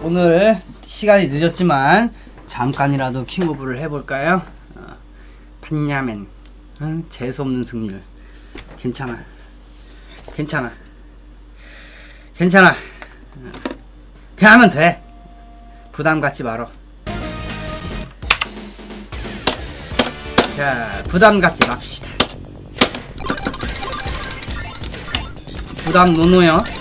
오늘 시간이 늦었지만 잠깐이라도 킹오브를 해볼까요? 어, 판야맨 어, 재수없는 승률. 괜찮아. 괜찮아. 괜찮아. 어, 그냥 하면 돼. 부담 갖지 말어. 자 부담 갖지 맙시다. 부담 노노요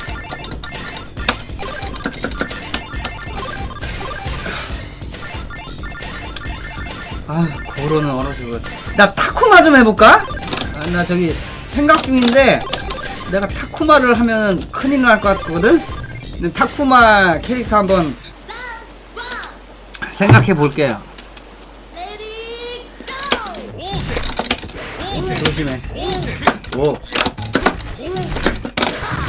아 고로는 얼어주고 나 타쿠마 좀 해볼까? 아, 나 저기 생각 중인데 내가 타쿠마를 하면 큰일 날 것 같거든? 근데 타쿠마 캐릭터 한번 생각해 볼게요 조심해 오.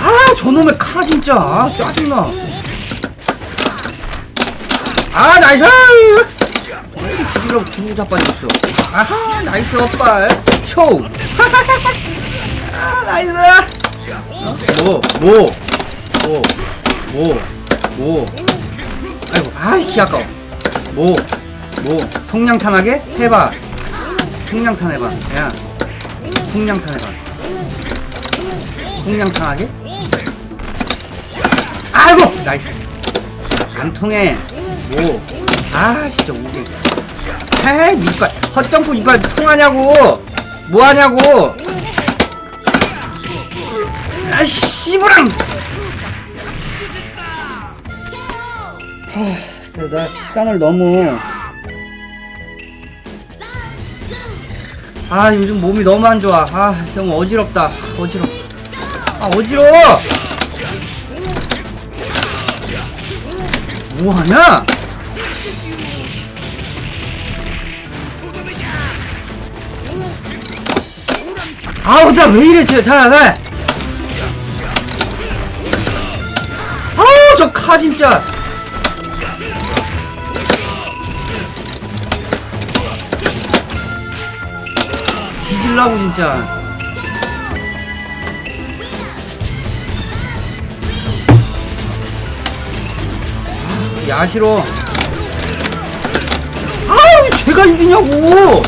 아 저놈의 칼 진짜 아, 짜증나 아 나이스 뒤지라고 두고 자빠졌어? 아하 나이스 엇발. 쇼. 아, 나이스. 뭐? 뭐? 뭐? 뭐? 뭐? 아이고 아이 키 아까워. 뭐? 뭐? 성냥탄하게? 해봐. 성냥탄 해봐. 야. 성냥탄 해봐. 성냥탄하게? 아이고 나이스. 안 통해. 뭐 아 진짜 오게 헤 이빨 헛점프 이빨 통하냐고. 뭐하냐고. 아 씨부랑 나 시간을 너무. 아 요즘 몸이 너무 안 좋아. 아 너무 어지럽다. 어지러 아 어지러워. 뭐하냐 아우 나 왜 이래 저 자, 왜? 아우 저 카 진짜. 뒤질라고 진짜. 아, 야시로. 아우 제가 이기냐고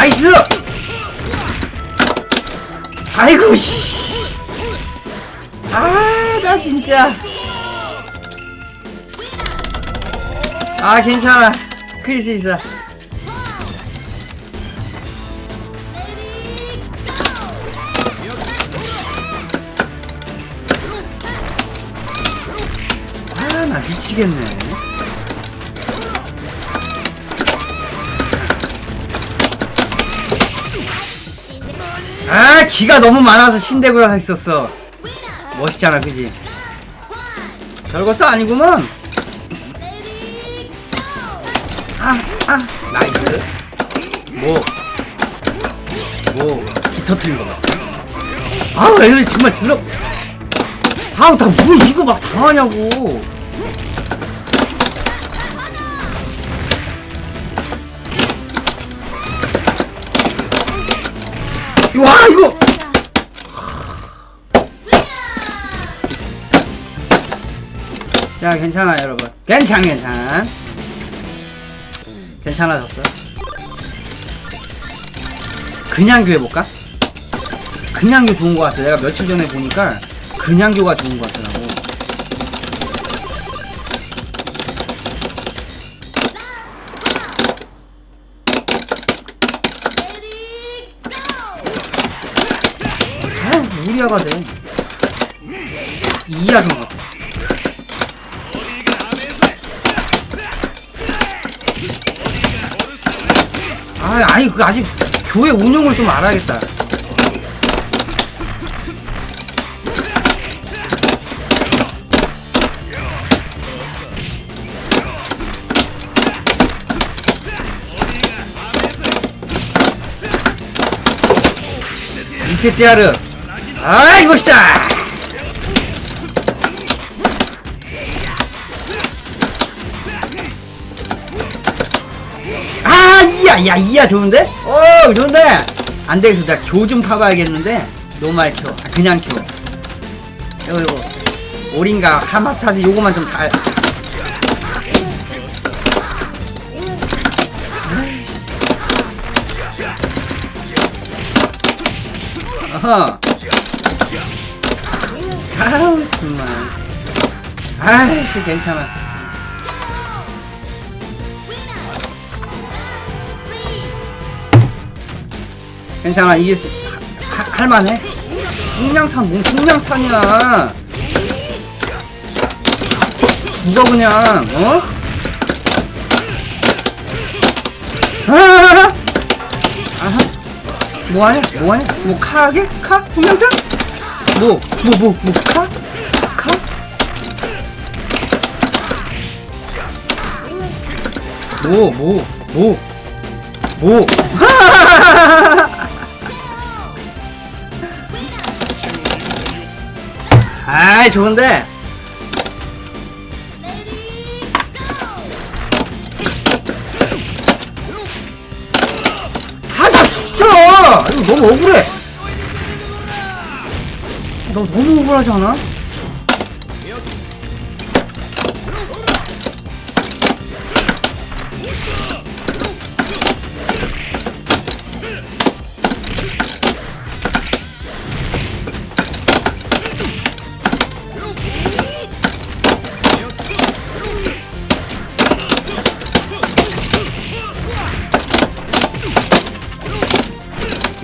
나이스! 아이고 씨 아 나 진짜. 아 괜찮아. 크리스 있어. 아 나 미치겠네 아 기가 너무 많아서 신대구라 했었어. 멋있잖아 그지? 별것도 아니구먼. 아아 나이스. 뭐뭐 기 터트린 거봐. 아우 애들 정말 들러 아우 나뭘 이거 막 당하냐고 와 이거! 야 괜찮아 여러분. 괜찮 괜찮. 괜찮아졌어 그냥 교 해볼까? 그냥 교 좋은 거 같아 내가 며칠 전에 보니까 그냥 교가 좋은 거 같더라고 아 무리야가 돼 이하정 같아 아, 아니, 그 아직 교회 운영을 좀 알아야겠다. 이세티아르. 아이 멋있다! 아 이야 이야 이야 좋은데? 어, 좋은데? 안되겠어. 나 교 좀 파봐야겠는데? 노말 교. 아, 그냥 교. 어, 이거 이거. 오린가 하마타스 요거만 좀잘. 어허 아우 정말. 아이씨 괜찮아. 괜찮아 이게 쓰- 하- 하- 할만해? 중량탄 뭔 중량탄이야? 죽어 그냥 어? 아! 아하. 뭐하냐? 뭐하냐? 뭐 카하게? 카? 중량탄 뭐 뭐 뭐 뭐 카? 카? 뭐 뭐 뭐 뭐? 아이 좋은데 하나 진짜 이거 너무 억울해 너 너무 억울하지 않아?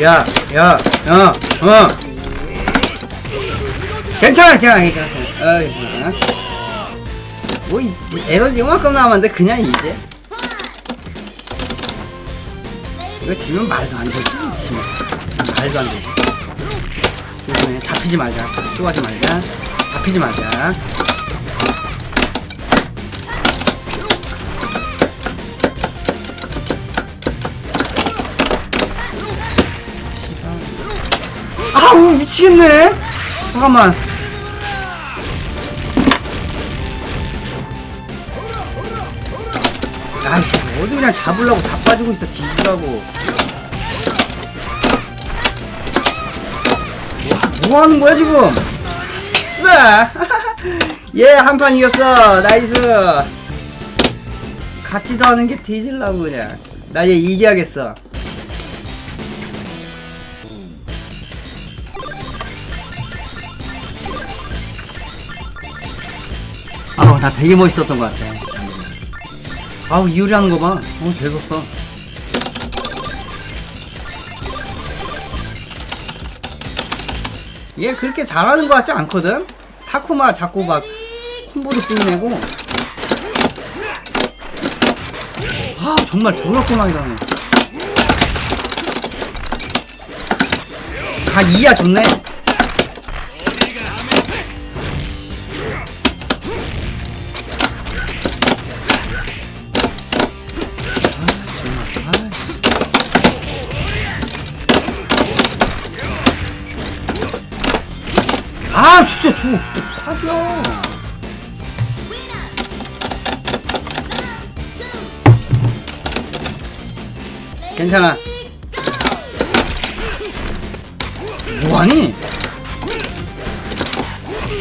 야, 야, 어, 어. 괜찮아, 괜찮아, 괜찮아. 어, 괜찮아. 뭐, 이, 이 에너지 이만큼 남았는데, 그냥 이제. 이거 지면 말도 안 되지, 지면. 말도 안 되지. 조심해, 잡히지 말자. 쏘하지 말자. 잡히지 말자. 아우, 미치겠네. 잠깐만. 어디 그냥 잡으려고 자빠지고 있어, 뒤지라고. 뭐, 뭐 하는 거야, 지금? 아싸! 예, 한 판 이겼어. 나이스. 같지도 않은 게 뒤질라고, 그냥. 나 얘 이겨야겠어. 아우, 나 되게 멋있었던 것 같아. 아우, 이유리하는 거 봐. 어, 재밌었어. 얘 그렇게 잘하는 것 같지 않거든? 타쿠마 자꾸 막 콤보도 뽐내고. 아, 정말 더럽게 많이 당해. 아, 이야 좋네. 진짜 저 진짜 사겨 괜찮아. 뭐하니?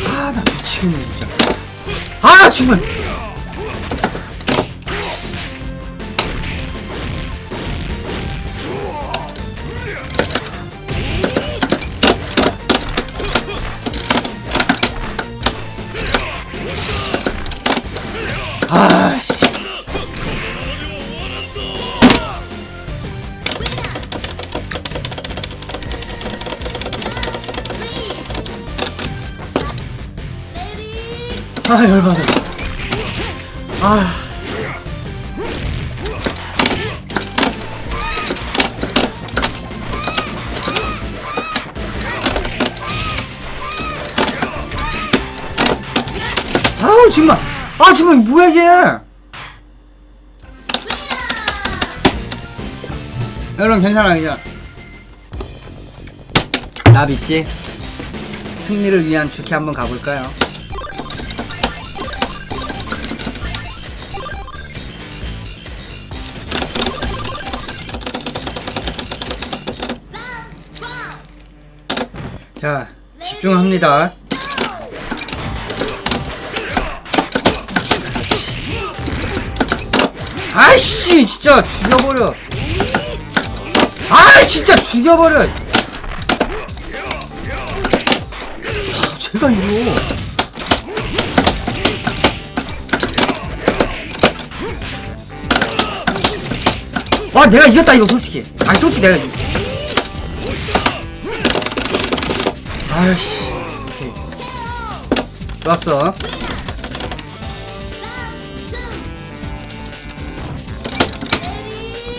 아 나 미치겠네 진짜. 아 정말 아 열받아. 아. 아우 정말. 아 정말 뭐야 이게? 여러분 괜찮아 그냥 나 믿지? 승리를 위한 주키 한번 가볼까요? 자, 집중합니다. 아이씨, 진짜 죽여버려. 아, 진짜 죽여버려. 아, 제가 이거. 와, 내가 이겼다 이거 솔직히. 아니 솔직히 내가. 이겼- 아이씨. 좋았어.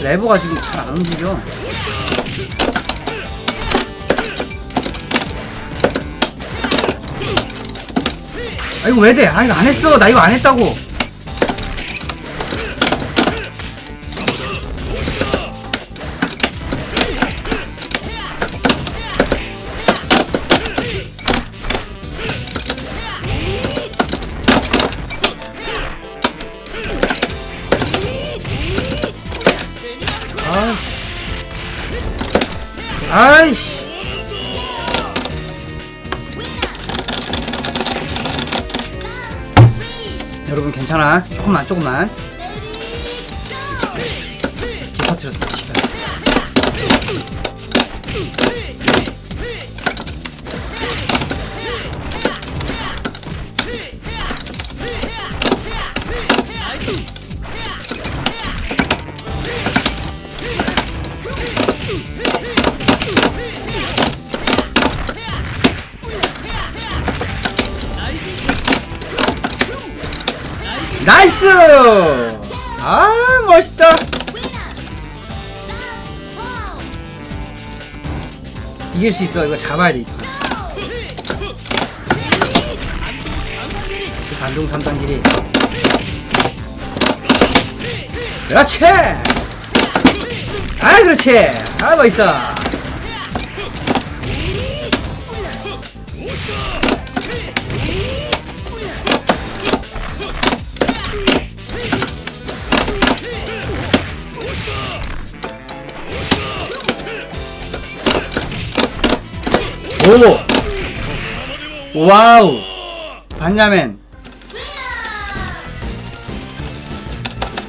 레버가 지금 잘 안 움직여. 아 이거 왜 돼? 아 이거 안 했어. 나 이거 안 했다고. 여러분 괜찮아. 조금만 조금만. 기파트렸어. 진짜. 나이스! 아 멋있다. 이길 수 있어. 이거 잡아야 돼. 그 반동 3단 길이. 그렇지! 아 그렇지! 아 멋있어. 오! 와우! 반야맨.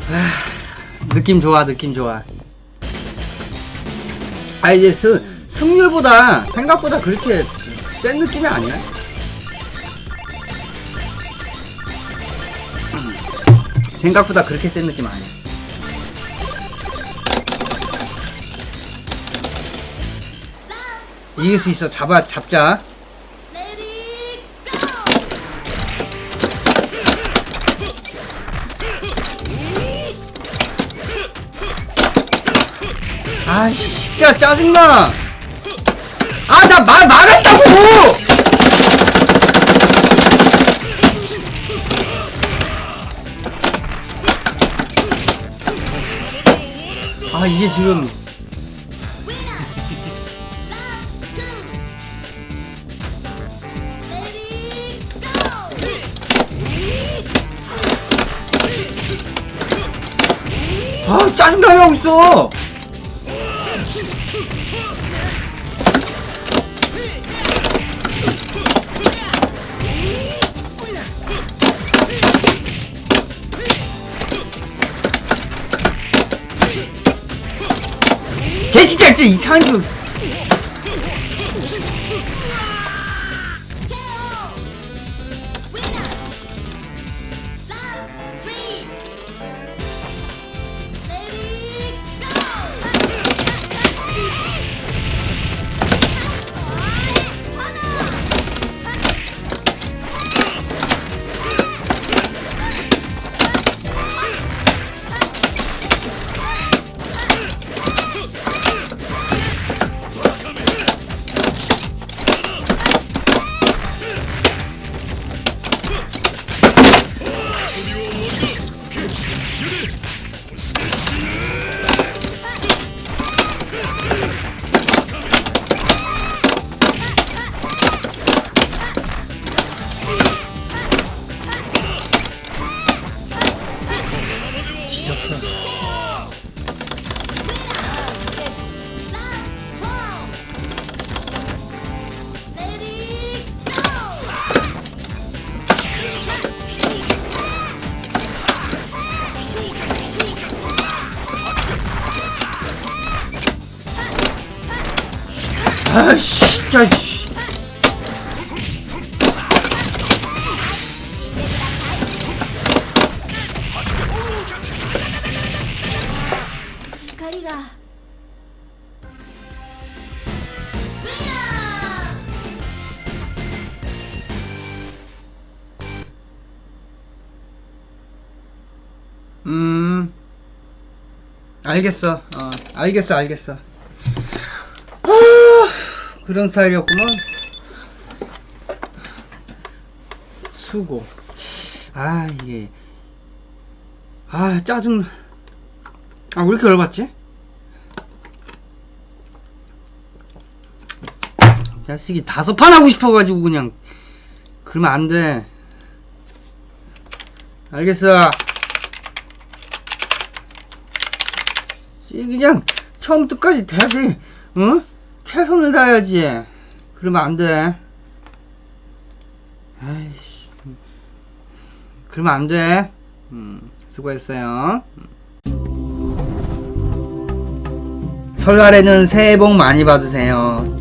아, 느낌 좋아, 느낌 좋아. 아, 이제 스, 승률보다 생각보다 그렇게 센 느낌이 아니야? 음, 생각보다 그렇게 센 느낌 아니야. 이길 수 있어. 잡아, 잡자. 아, 진짜 짜증나. 아, 나 마, 막았다고! 아, 이게 지금. 아, 짜증나게 하고 있어! 걔 진짜 진짜 이상한 줄. 아씨 진짜 씨. 음 알겠어. 어 알겠어 알겠어. 아, 그런 스타일이었구먼. 수고. 아 이게. 아 짜증. 아 왜 이렇게 열받지? 이 자식이 다섯 판 하고 싶어가지고 그냥 그러면 안 돼. 알겠어. 이 그냥 처음부터까지 돼야지 어? 최선을 다해야지. 그러면 안 돼. 아이씨. 그러면 안 돼. 음, 수고했어요. 설날에는 새해 복 많이 받으세요